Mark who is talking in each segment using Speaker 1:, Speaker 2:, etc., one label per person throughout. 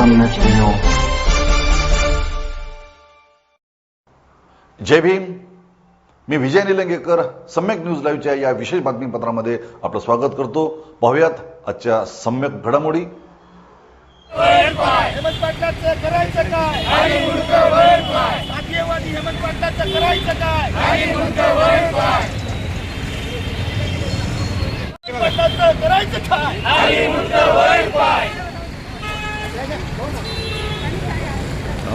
Speaker 1: सम्यक न्यूज
Speaker 2: जय भीम। मी विजय निलंगेकर सम्यक न्यूज लाईव्हच्या या विशेष बातमीपत्रामध्ये आपलं स्वागत करतो. पाहुयात आजच्या सम्यक घडामोडी.
Speaker 3: हेमंत पाटलाचं करायचं काय? जातीयवादी हेमंत पाटलाचं करायचं काय? पाटलाचं करायचं काय?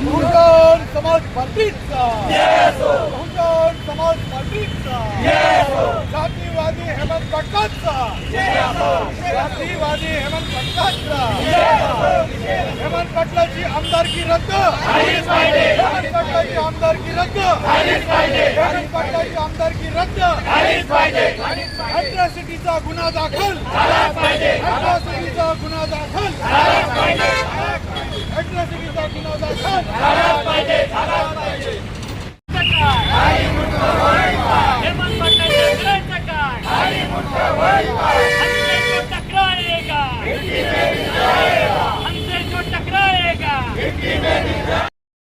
Speaker 3: बहुजन समाज पार्टीचा. बहुजन समाज पार्टीचा. जातीवादी हेमंत पाटलाचा जातीवादी हेमंत पाटलाचा हेमंत पाटलाची आमदारकी रद्द. हेमंत पाटलाची आमदारकी रद्द. हेमंत पाटलाची आमदारकी रद्द. अॅट्रॉसिटीचा गुन्हा दाखल. अॅट्रॉसिटीचा गुन्हा दाखल. अॅट्रॉसिटीचा गुन्हा दाखल.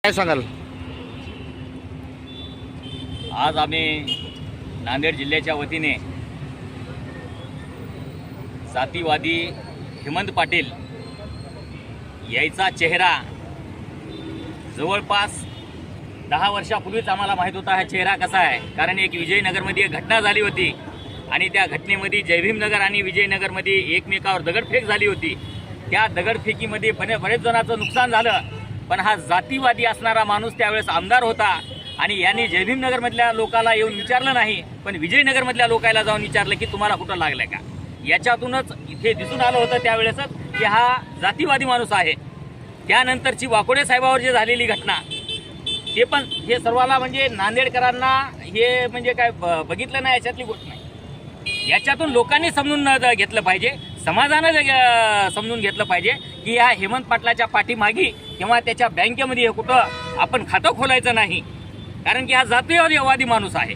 Speaker 4: काय?
Speaker 5: सांगाल
Speaker 6: आज आम्ही नांदेड जिल्ह्याच्या वतीने जातीवादी हेमंत पाटील यायचा चेहरा जवळपास दहा वर्षापूर्वीच आम्हाला माहीत होता हा चेहरा कसा आहे कारण एक विजयनगरमध्ये एक घटना झाली होती आणि त्या घटनेमध्ये जयभीमनगर आणि विजयनगरमध्ये एकमेकावर दगडफेक झाली होती. त्या दगडफेकीमध्ये बने बरेच जणांचं नुकसान झालं. पण हा जातीवादी असणारा माणूस त्यावेळेस आमदार होता. आणि यांनी जयभीमनगरमधल्या लोकाला येऊन विचारलं नाही पण विजयनगरमधल्या लोकायला जाऊन विचारलं की तुम्हाला कुठं लागलं का? याच्यातूनच इथे दिसून आलं होतं त्यावेळेसच की हा जातीवादी माणूस आहे. त्यानंतरची वाकोडे साहेबावर जे झालेली घटना ते पण हे सर्वाला म्हणजे नांदेडकरांना हे म्हणजे काय ब- बघितलं नाही याच्यातली गोष्ट नाही. याच्यातून लोकांनी समजून न- घेतलं पाहिजे. समाजानं ज- समजून घेतलं पाहिजे की या हेमंत पाटलाच्या पाठीमागी किंवा त्याच्या बँकेमध्ये हे कुठं आपण खातं खोलायचं नाही. कारण की हा जातीवादी माणूस आहे.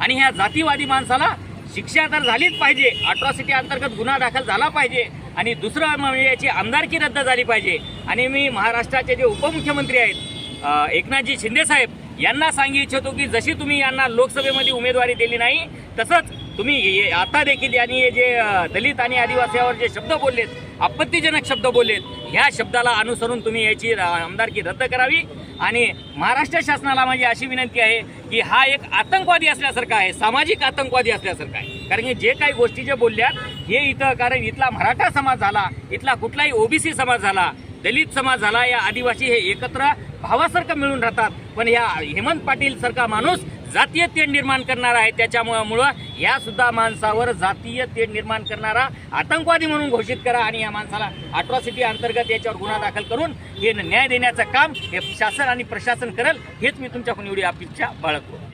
Speaker 6: आणि ह्या जातीवादी माणसाला शिक्षा तर झालीच पाहिजे. अट्रॉसिटी अंतर्गत गुन्हा दाखल झाला पाहिजे. आणि दुसरं म्हणजे याची आमदारकी रद्द झाली पाहिजे. आणि मी महाराष्ट्राचे जे उपमुख्यमंत्री आहेत एकनाथजी शिंदे साहेब यांना सांगू इच्छितो की जशी तुम्ही यांना लोकसभेमध्ये उमेदवारी दिली नाही तसंच तुम्ही आता देखील यांनी हे जे दलित आणि आदिवासीवर जे शब्द बोललेत आपत्तीजनक शब्द बोललेत ह्या शब्दाला अनुसरून तुम्ही याची आमदारकी रद्द करावी. आणि महाराष्ट्र शासनाला माझी अशी विनंती आहे की हा एक आतंकवादी असल्यासारखा आहे सामाजिक आतंकवादी असल्यासारखा आहे. कारण की जे काही गोष्टी जे बोलल्यात हे इथं कारण इथला मराठा समाज झाला इथला कुठलाही ओबीसी समाज झाला दलित समाज झाला या आदिवासी हे एकत्र भावासारखं मिळून राहतात. पण या हेमंत पाटील सारखा माणूस जातीय तेढ निर्माण करणारा आहे. त्याच्यामुळं या सुद्धा माणसावर जातीय तेढ निर्माण करणारा आतंकवादी म्हणून घोषित करा आणि या माणसाला अट्रॉसिटी अंतर्गत याच्यावर गुन्हा दाखल करून हे न्याय देण्याचं काम हे शासन आणि प्रशासन करेल हेच मी तुमच्याकडून एवढी अपेक्षा बाळगतो.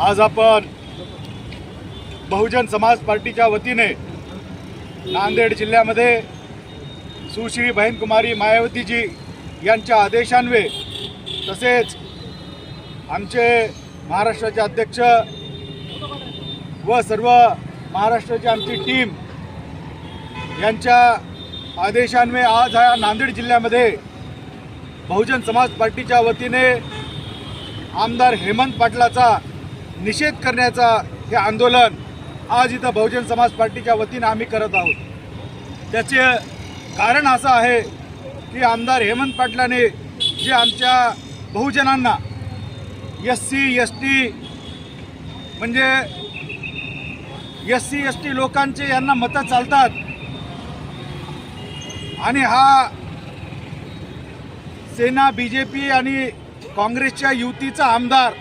Speaker 3: आज आपण बहुजन समाज पार्टीच्या वतीने नांदेड जिल्ह्यामध्ये सुश्री बहीणकुमारी मायावतीजी यांच्या आदेशान्वे तसेच आमचे महाराष्ट्राचे अध्यक्ष व सर्व महाराष्ट्राची आमची टीम यांच्या आदेशान्वये आज ह्या नांदेड जिल्ह्यामध्ये बहुजन समाज पार्टीच्या वतीने आमदार हेमंत पाटलाचा निषेध करण्याचा हे आंदोलन आज इथं बहुजन समाज पार्टीच्या वतीनं आम्ही करत आहोत. त्याचे कारण असं आहे की आमदार हेमंत पाटलाने जे आमच्या बहुजनांना एस सी एस टी म्हणजे एस सी एस टी लोकांचे यांना मतं चालतात. आणि हा सेना बी जे पी आणि काँग्रेसच्या युतीचा आमदार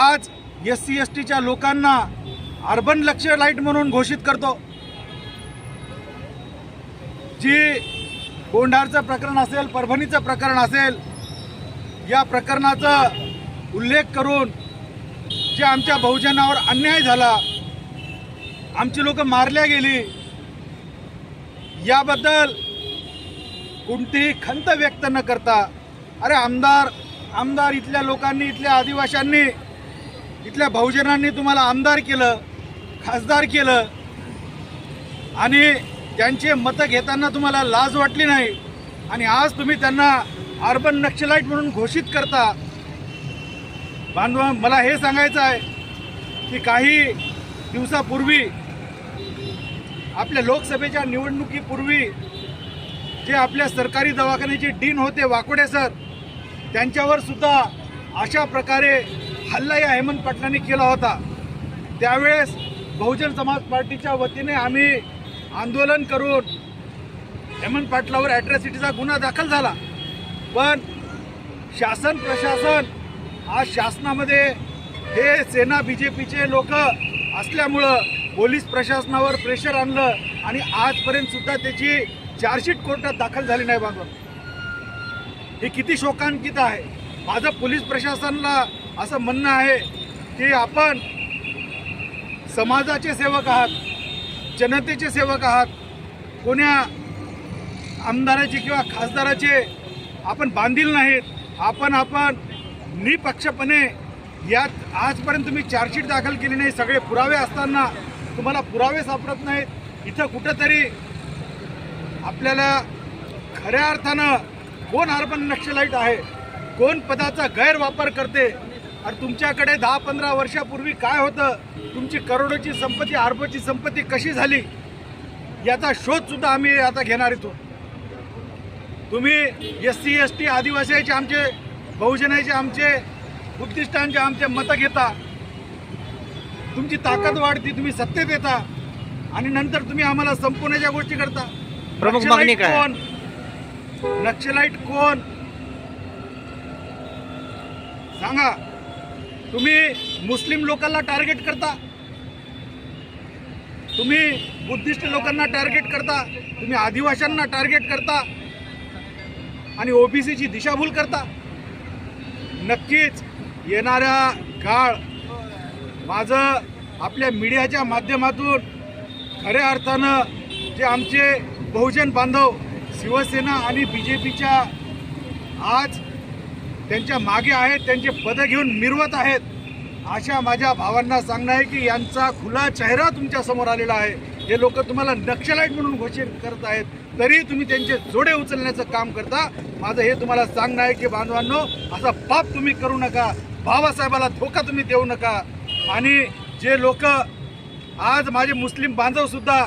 Speaker 3: आज एस सी एस टीच्या लोकांना अर्बन लक्ष लाइट म्हणून घोषित करतो. जी कोंढारचं प्रकरण असेल परभणीचं प्रकरण असेल या प्रकरणाचा उल्लेख करून जे आमच्या बहुजनावर अन्याय झाला आमची लोक मारल्या गेली याबद्दल कोणतीही खंत व्यक्त न करता अरे आमदार आमदार इथल्या लोकांनी इथल्या आदिवाशांनी इथल्या बहुजनांनी तुम्हाला आमदार केलं खासदार केलं आणि त्यांचे मतं घेताना तुम्हाला लाज वाटली नाही आणि आज तुम्ही त्यांना अर्बन नक्षलाईट म्हणून घोषित करता. बांधवा मला हे सांगायचं आहे की काही दिवसापूर्वी आपल्या लोकसभेच्या निवडणुकीपूर्वी जे आपल्या सरकारी दवाखान्याचे डीन होते वाकोडे सर त्यांच्यावर सुद्धा अशा प्रकारे हल्ला या हेमंत पाटलांनी केला होता. त्यावेळेस बहुजन समाज पार्टीच्या वतीने आम्ही आंदोलन करून हेमंत पाटलावर ॲट्रॅसिटीचा गुन्हा दाखल झाला. पण शासन प्रशासन आज शासनामध्ये हे सेना बी जे पीचे लोक असल्यामुळं पोलीस प्रशासनावर प्रेशर आणलं आणि आजपर्यंतसुद्धा त्याची चार्जशीट कोर्टात दाखल झाली नाही बांधव हे किती शोकांकित आहे. माझं पोलीस प्रशासनाला असं म्हणणं आहे की आपण समाजाचे सेवक आहात जनतेचे सेवक आहात कोण्या आमदाराचे किंवा खासदाराचे आपण बांधील नाहीत. आपण आपण निपक्षपणे यात आजपर्यंत तुम्ही चार्जशीट दाखल केली नाही. सगळे पुरावे असताना तुम्हाला पुरावे सापडत नाहीत. इथं कुठंतरी आपल्याला खऱ्या अर्थानं कोण अर्बन नक्षलाईट आहे? कोण पदाचा गैरवापर करते? आणि तुमच्याकडे दहा पंधरा वर्षापूर्वी काय होतं? तुमची करोडोची संपत्ती अर्बची संपत्ती कशी झाली? याचा शोधसुद्धा आम्ही आता घेणार येतो तुम्ही एस सी एस टी आदिवासीचे आमचे बहुजनाचे आमचे उद्दिष्टांचे आमचे मतं घेता. तुमची ताकद वाढती तुम्ही सत्तेत येता आणि नंतर तुम्ही आम्हाला संपवण्याच्या गोष्टी करता.
Speaker 5: प्रमुख मागणी काय?
Speaker 3: कोण? नक्षलाईट कोण? सांगा. तुम्ही मुस्लिम लोकांना टार्गेट करता. तुम्ही बुद्धिस्ट लोकांना टार्गेट करता. तुम्ही आदिवासींना टार्गेट करता. आणि ओबीसीची दिशाभूल करता. नक्कीच येणाऱ्या काळ माझं आपल्या मीडियाच्या माध्यमातून खऱ्या अर्थानं जे आमचे बहुजन बांधव शिवसेना आणि बी जे पीच्या आज त्यांच्या मागे आहेत त्यांचे पदं घेऊन मिरवत आहेत अशा माझ्या भावांना सांगणं आहे की यांचा खुला चेहरा तुमच्यासमोर आलेला आहे. हे लोक तुम्हाला नक्षलाईट म्हणून घोषित करत आहेत. तरी तुम्ही त्यांचे जोडे उचलण्याचं काम करता. माझं हे तुम्हाला सांगणं आहे की बांधवांनो असा पाप तुम्ही करू नका. बाबासाहेबाला धोका तुम्ही देऊ नका. आणि जे लोक आज माझे मुस्लिम बांधवसुद्धा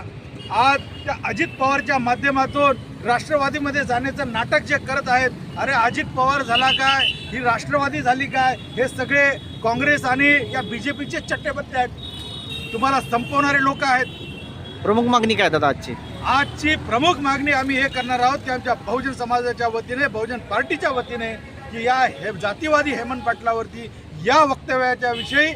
Speaker 3: आज त्या अजित पवारच्या माध्यमातून राष्ट्रवादीमध्ये जाण्याचं नाटक जे करत आहेत अरे अजित पवार झाला काय? ही राष्ट्रवादी झाली काय? हे सगळे काँग्रेस आणि या बी जे पीचे चट्टेबत्ते आहेत. तुम्हाला संपवणारे लोक आहेत.
Speaker 5: प्रमुख मागणी काय दादा आजची?
Speaker 3: आजची प्रमुख मागणी आम्ही हे करणार आहोत की आमच्या बहुजन समाजाच्या वतीने बहुजन पार्टीच्या वतीने की या हे जातीवादी हेमंत पाटलावरती या वक्तव्याच्या विषयी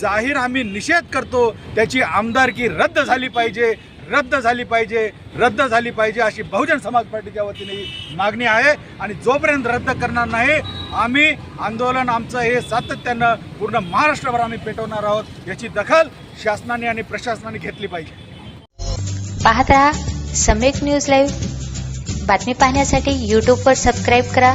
Speaker 3: जाहीर आम्ही निषेध करतो. त्याची आमदारकी रद्द झाली पाहिजे रद्द झाली पाहिजे रद्द झाली पाहिजे अशी बहुजन समाज पार्टीच्या वतीने मागणी आहे. आणि जोपर्यंत रद्द करणार नाही आम्ही आंदोलन आमचं हे सातत्यानं पूर्ण महाराष्ट्रभर आम्ही पेटवणार आहोत. याची दखल शासनाने आणि प्रशासनाने घेतली पाहिजे.
Speaker 1: पाहत राहा सम्यक न्यूज लाईव्ह बातमी पाहण्यासाठी यूट्यूबवर सबस्क्राईब करा.